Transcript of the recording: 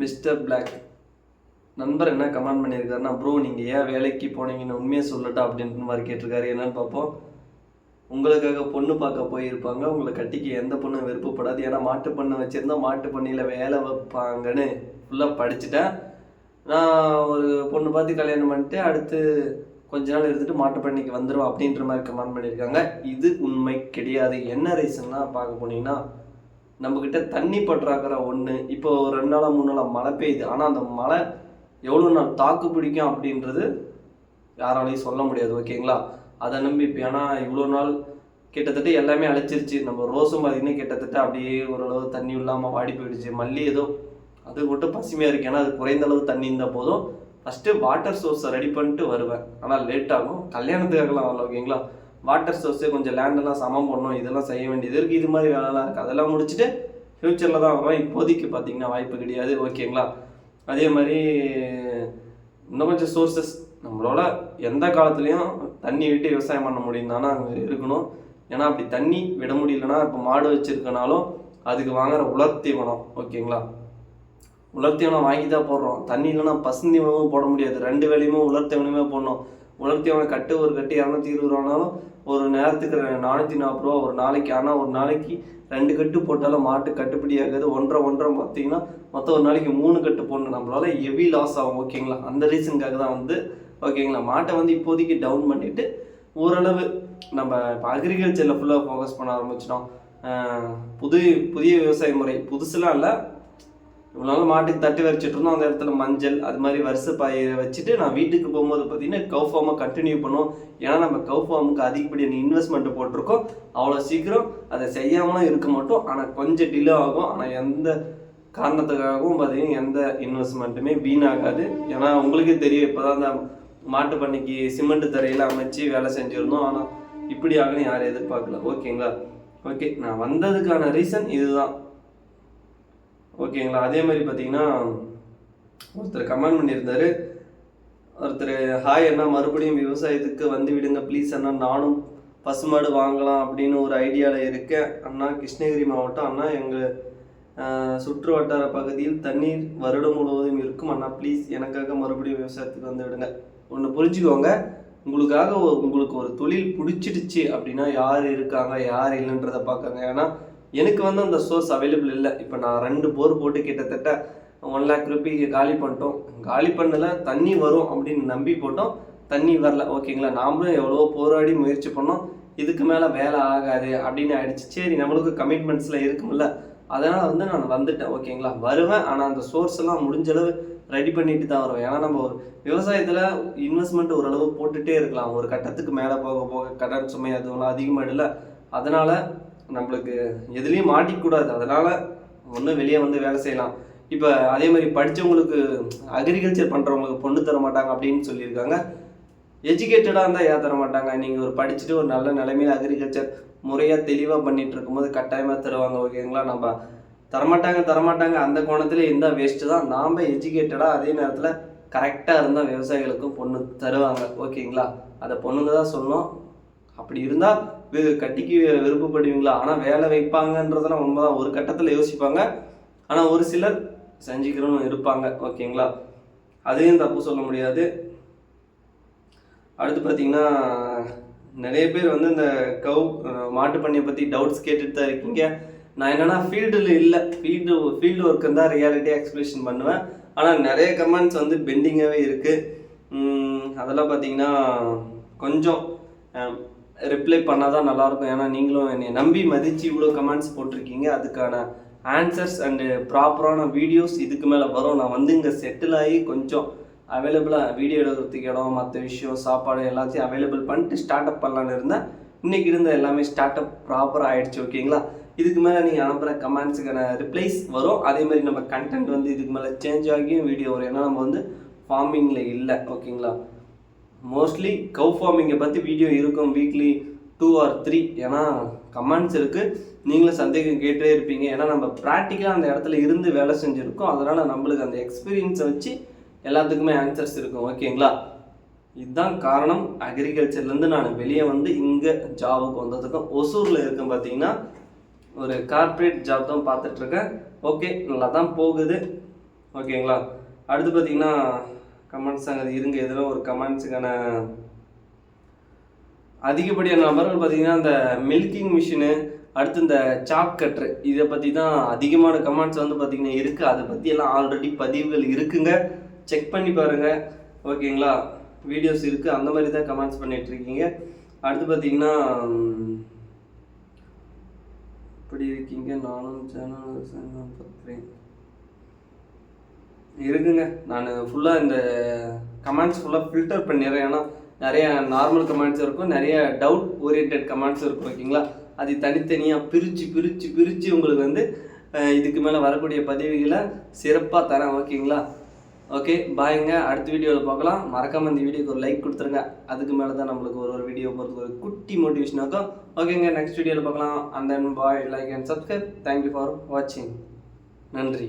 Mister black நண்பர் என்ன comment பண்ணியிருக்காருன்னா ப்ரோ நீங்கள் ஏன் வேலைக்கு போனீங்கன்னு உண்மையை சொல்லட்டா? அப்படின்ற மாதிரி கேட்டிருக்காரு. என்னன்னு பார்ப்போம். உங்களுக்காக பொண்ணு பார்க்க போயிருப்பாங்க. உங்களை கட்டிக்க எந்த பொண்ணும் விருப்பப்படாது. ஏன்னா மாட்டு பண்ணை வச்சுருந்தா மாட்டு பண்ணியில் வேலை வைப்பாங்கன்னு ஃபுல்லாக படிச்சுட்டேன். நான் ஒரு பொண்ணு பார்த்து கல்யாணம் பண்ணிட்டு அடுத்து கொஞ்ச நாள் இருந்துட்டு மாட்டு பண்ணிக்கு வந்துடும் அப்படின்ற மாதிரி கமெண்ட் பண்ணியிருக்காங்க. இது உண்மை கிடையாது. என்ன ரீசன்னா பார்க்க போனீங்கன்னா நம்மக்கிட்ட தண்ணி பற்றாக்குறை ஒன்று இப்போ ஒரு ரெண்டு நாளாக மூணு நாளாக மழை பெய்யுது. ஆனால் அந்த மழை எவ்வளோ நாள் தாக்கு பிடிக்கும் அப்படின்றது யாராலையும் சொல்ல முடியாது ஓகேங்களா? அதை நம்பி இப்போ ஏன்னா இவ்வளோ நாள் கிட்டத்தட்ட எல்லாமே அழைச்சிருச்சு. நம்ம ரோஸும் பார்த்தீங்கன்னா கிட்டத்தட்ட அப்படியே ஓரளவு தண்ணி இல்லாமல் வாடி போயிடுச்சு. மல்லி ஏதோ அது மட்டும் பசுமையாக இருக்கு. ஏன்னா அது குறைந்த அளவு தண்ணி இருந்தால் போதும். ஃபஸ்ட்டு வாட்டர் சோர்ஸை ரெடி பண்ணிட்டு வருவேன். ஆனால் லேட் ஆகும். கல்யாணத்துக்காகலாம் வரல ஓகேங்களா? வாட்டர் சோர்ஸே கொஞ்சம் லேண்டெல்லாம் சமம் பண்ணணும் இதெல்லாம் செய்ய வேண்டியது இருக்குது இது மாதிரி வேலைலாம் இருக்குது அதெல்லாம் முடிச்சுட்டு ஃப்யூச்சரில் தான் வரும் இப்போதைக்கு பார்த்தீங்கன்னா வாய்ப்பு கிடையாது. ஓகேங்களா அதே மாதிரி இன்னும் கொஞ்சம் சோர்ஸஸ் நம்மளோட எந்த காலத்துலேயும் தண்ணி விட்டு விவசாயம் பண்ண முடியும் தானே அங்கே இருக்கணும். ஏன்னா அப்படி தண்ணி விட முடியலன்னா இப்போ மாடு வச்சுருக்கனாலும் அதுக்கு வாங்குற உலர் தீவனம் ஓகேங்களா உலர் தீவனம் வாங்கி தான் போடுறோம். தண்ணி இல்லைன்னா பசுந்தீவனமும் போட முடியாது. ரெண்டு வேலையுமே உலர் தீவனமே போடணும். உலர் அவனை கட்டு ஒரு கட்டு இரநூத்தி இருபது ரூபானாலும் ஒரு நேரத்துக்கு நானூற்றி நாற்பது ரூபா ஒரு நாளைக்கு. ஆனால் ஒரு நாளைக்கு ரெண்டு கட்டு போட்டாலும் மாட்டு கட்டுப்படி ஆகாது. ஒன்றரை ஒன்றரை பார்த்தீங்கன்னா மொத்தம் ஒரு நாளைக்கு மூணு கட்டு போடணும். நம்மளால ஹெவி லாஸ் ஆகும் ஓகேங்களா அந்த ரீசனுக்காக தான் வந்து ஓகேங்களா மாட்டை வந்து இப்போதைக்கு டவுன் பண்ணிட்டு ஓரளவு நம்ம இப்போ அக்ரிகல்ச்சரில் ஃபுல்லாக ஃபோக்கஸ் பண்ண ஆரம்பிச்சிட்டோம். புது புதிய விவசாய முறை. புதுசுலாம் இல்லை. இவ்வளோ நாள் மாட்டுக்கு தட்டு வரைச்சிட்டு இருந்தோம். அந்த இடத்துல மஞ்சள் அது மாதிரி வருஷ பயிரை வச்சுட்டு நான் வீட்டுக்கு போகும்போது பார்த்தீங்கன்னா கவு ஃபார்மை கண்டினியூ பண்ணுவோம். ஏன்னா நம்ம கவு ஃபார்முக்கு அதிகப்படியான இன்வெஸ்ட்மெண்ட் போட்டிருக்கோம். அவ்வளோ சீக்கிரம் அதை செய்யாமலும் இருக்க மாட்டோம். ஆனால் கொஞ்சம் டிலே ஆகும். ஆனால் எந்த காரணத்துக்காகவும் பார்த்தீங்கன்னா எந்த இன்வெஸ்ட்மெண்ட்டுமே வீணாகாது. ஏன்னா உங்களுக்கே தெரியும் இப்போ தான் அந்த மாட்டு பண்ணைக்கு சிமெண்ட் தரையில் அமைச்சு வேலை செஞ்சுருந்தோம். ஆனால் இப்படி ஆகணும் யாரும் எதிர்பார்க்கல. ஓகேங்களா ஓகே நான் வந்ததுக்கான ரீசன் இதுதான். ஓகேங்களா? அதே மாதிரி பார்த்தீங்கன்னா ஒருத்தர் கமெண்ட் பண்ணியிருந்தாரு. ஒருத்தர் ஹாய் அண்ணா மறுபடியும் விவசாயத்துக்கு வந்து விடுங்க ப்ளீஸ் அண்ணா. நானும் பசுமாடு வாங்கலாம் அப்படின்னு ஒரு ஐடியாவில் இருக்கேன் அண்ணா கிருஷ்ணகிரி மாவட்டம் அண்ணா எங்கள் சுற்று வட்டார பகுதியில் தண்ணீர் வருடம் முழுவதும் இருக்கும் அண்ணா. ப்ளீஸ் எனக்காக மறுபடியும் விவசாயத்துக்கு வந்து விடுங்க. ஒன்று புரிஞ்சுக்கோங்க. உங்களுக்காக உங்களுக்கு ஒரு தொழில் பிடிச்சிடுச்சு அப்படின்னா யார் இருக்காங்க யார் இல்லைன்றதை பார்க்காங்க. ஏன்னா எனக்கு வந்து அந்த சோர்ஸ் அவைலபிள் இல்லை. இப்போ நான் ரெண்டு போர் போட்டு கிட்டத்தட்ட ஒன் லேக் ருபி காலி பண்ணிட்டோம். காலி பண்ணல தண்ணி வரும் அப்படின்னு நம்பி போட்டோம். தண்ணி வரல. ஓகேங்களா நாமளும் எவ்வளோ போராடி முயற்சி பண்ணோம். இதுக்கு மேலே வேலை ஆகாது அப்படின்னு ஆயிடுச்சு. சரி நம்மளுக்கு கமிட்மெண்ட்ஸில் இருக்கும்ல. அதனால் வந்து நான் வந்துட்டேன். ஓகேங்களா வருவேன். ஆனால் அந்த சோர்ஸ் எல்லாம் முடிஞ்சளவு ரெடி பண்ணிட்டு தான் வருவேன். ஏன்னா நம்ம ஒரு விவசாயத்தில் இன்வெஸ்ட்மெண்ட் ஓரளவு போட்டுகிட்டே இருக்கலாம். ஒரு கட்டத்துக்கு மேலே போக போக கடன் சுமை அதுவெல்லாம் இல்லை அதனால் நம்மளுக்கு எதுலேயும் மாட்டிக்கூடாது. அதனால் ஒன்றும் வெளியே வந்து வேலை செய்யலாம். இப்போ அதே மாதிரி படித்தவங்களுக்கு அக்ரிகல்ச்சர் பண்ணுறவங்களுக்கு பொண்ணு தர மாட்டாங்க அப்படின்னு சொல்லியிருக்காங்க. எஜுகேட்டடாக இருந்தால் ஏன் தர மாட்டாங்க? நீங்கள் ஒரு படிச்சுட்டு ஒரு நல்ல நிலைமையில் அக்ரிகல்ச்சர் முறையாக தெளிவாக பண்ணிகிட்டு இருக்கும்போது கட்டாயமாக தருவாங்க ஓகேங்களா நம்ம தரமாட்டாங்க தரமாட்டாங்க அந்த கோணத்தில் இருந்தால் வேஸ்ட்டு தான். நாம் எஜுகேட்டடாக அதே நேரத்தில் கரெக்டாக இருந்தால் விவசாயிகளுக்கும் பொண்ணு தருவாங்க ஓகேங்களா அதை பொண்ணுங்க தான் சொல்லணும். அப்படி இருந்தால் கட்டிக்கு விருப்பப்படுவீங்களா? ஆனால் வேலை வைப்பாங்கன்றதெல்லாம் உண்மைதான் ஒரு கட்டத்தில் யோசிப்பாங்க. ஆனால் ஒரு சிலர் செஞ்சுக்கிறவங்க இருப்பாங்க. ஓகேங்களா? அதையும் தப்பு சொல்ல முடியாது. அடுத்து பார்த்தீங்கன்னா நிறைய பேர் வந்து இந்த கவு மாட்டு பண்ணியை பற்றி டவுட்ஸ் கேட்டுட்டு தான் இருக்கீங்க. நான் என்னென்னா ஃபீல்டில் இல்லை. ஃபீல்டு ஃபீல்டு ஒர்க்கு தான் ரியாலிட்டியாக எக்ஸ்பிளேஷன் பண்ணுவேன். ஆனால் நிறைய கமெண்ட்ஸ் வந்து பெண்டிங்காகவே இருக்குது அதெல்லாம் பார்த்தீங்கன்னா கொஞ்சம் ரிப்ளை பண்ணால் தான் நல்லாயிருக்கும். ஏன்னா நீங்களும் என்னை நம்பி மதித்து இவ்வளோ கமெண்ட்ஸ் போட்டிருக்கீங்க. அதுக்கான ஆன்சர்ஸ் அண்டு ப்ராப்பரான வீடியோஸ் இதுக்கு மேலே வரும். நான் வந்து இங்கே செட்டில் ஆகி கொஞ்சம் அவைலபிளாக வீடியோ எடுக்கிறதுக்கு இடம் மற்ற விஷயம் சாப்பாடு எல்லாத்தையும் அவைலபிள் பண்ணிட்டு ஸ்டார்ட் அப் பண்ணலான்னு இருந்தேன். இன்னைக்கு இருந்த எல்லாமே ஸ்டார்ட் அப் ப்ராப்பராக ஆயிடுச்சு ஓகேங்களா இதுக்கு மேலே நீங்கள் அனுப்புகிற கமெண்ட்ஸுக்கான ரிப்ளைஸ் வரும். அதே மாதிரி நம்ம கண்டென்ட் வந்து இதுக்கு மேலே சேஞ்ச் ஆகியும் வீடியோ வரும். ஏன்னா நம்ம வந்து ஃபார்மிங்கில் இல்லை ஓகேங்களா மோஸ்ட்லி கவு ஃபார்மிங்கை பற்றி வீடியோ இருக்கும் வீக்லி டூ ஆர் த்ரீ ஏன்னா கமெண்ட்ஸ் இருக்குது நீங்களும் சந்தேகம் கேட்டே இருப்பீங்க. ஏன்னா நம்ம ப்ராக்டிக்கலாக அந்த இடத்துல இருந்து வேலை செஞ்சுருக்கோம். அதனால் நம்மளுக்கு அந்த எக்ஸ்பீரியன்ஸை வச்சு எல்லாத்துக்குமே ஆன்சர்ஸ் இருக்கும். ஓகேங்களா? இதுதான் காரணம். அக்ரிகல்ச்சர்லேருந்து நான் வெளியே வந்து இங்கே ஜாபுக்கு வந்ததுக்கும் ஒசூரில் இருக்கேன் பார்த்தீங்கன்னா ஒரு கார்ப்பரேட் ஜாப் தான் பார்த்துட்ருக்கேன் ஓகே நல்லா தான் போகுது. ஓகேங்களா? அடுத்து பார்த்தீங்கன்னா கமெண்ட்ஸ் அங்கே இருங்க. இதில் ஒரு கமெண்ட்ஸுக்கான அதிகப்படியான நபர்கள் பார்த்தீங்கன்னா இந்த மில்கிங் மிஷினு அடுத்து இந்த சாப் கட்ரு இதை பற்றி தான் அதிகமான கமெண்ட்ஸ் வந்து பார்த்தீங்கன்னா இருக்குது அதை பற்றி எல்லாம் ஆல்ரெடி பதிவுகள் இருக்குங்க. செக் பண்ணி பாருங்கள் ஓகேங்களா வீடியோஸ் இருக்குது அந்த மாதிரி தான் கமெண்ட்ஸ் பண்ணிகிட்ருக்கீங்க இருக்கீங்க. அடுத்து பார்த்தீங்கன்னா இப்படி இருக்கீங்க. நானும் சேனல் பார்க்குறேன் இருக்குங்க. நான் ஃபுல்லாக இந்த கமெண்ட்ஸ் ஃபுல்லாக ஃபில்டர் பண்ணிடுறேன் ஏன்னா நிறைய நார்மல் கமெண்ட்ஸ் இருக்கும் நிறைய டவுட் ஓரியன்ட் கமெண்ட்ஸ் இருக்கும் ஓகேங்களா அது தனித்தனியாக பிரித்து பிரித்து பிரித்து உங்களுக்கு வந்து இதுக்கு மேலே வரக்கூடிய பதிவுகளை சிறப்பாக தரேன் ஓகேங்களா ஓகே பாய்ங்க. அடுத்த வீடியோவில் பார்க்கலாம். மறக்காமல் இந்த வீடியோக்கு ஒரு லைக் கொடுத்துருங்க. அதுக்கு மேலே தான் நம்மளுக்கு ஒரு ஒரு வீடியோ போகிறதுக்கு ஒரு குட்டி மோட்டிவேஷன் ஓகேங்க நெக்ஸ்ட் வீடியோவில் பார்க்கலாம். And then bye like and subscribe thank you for வாட்சிங் நன்றி.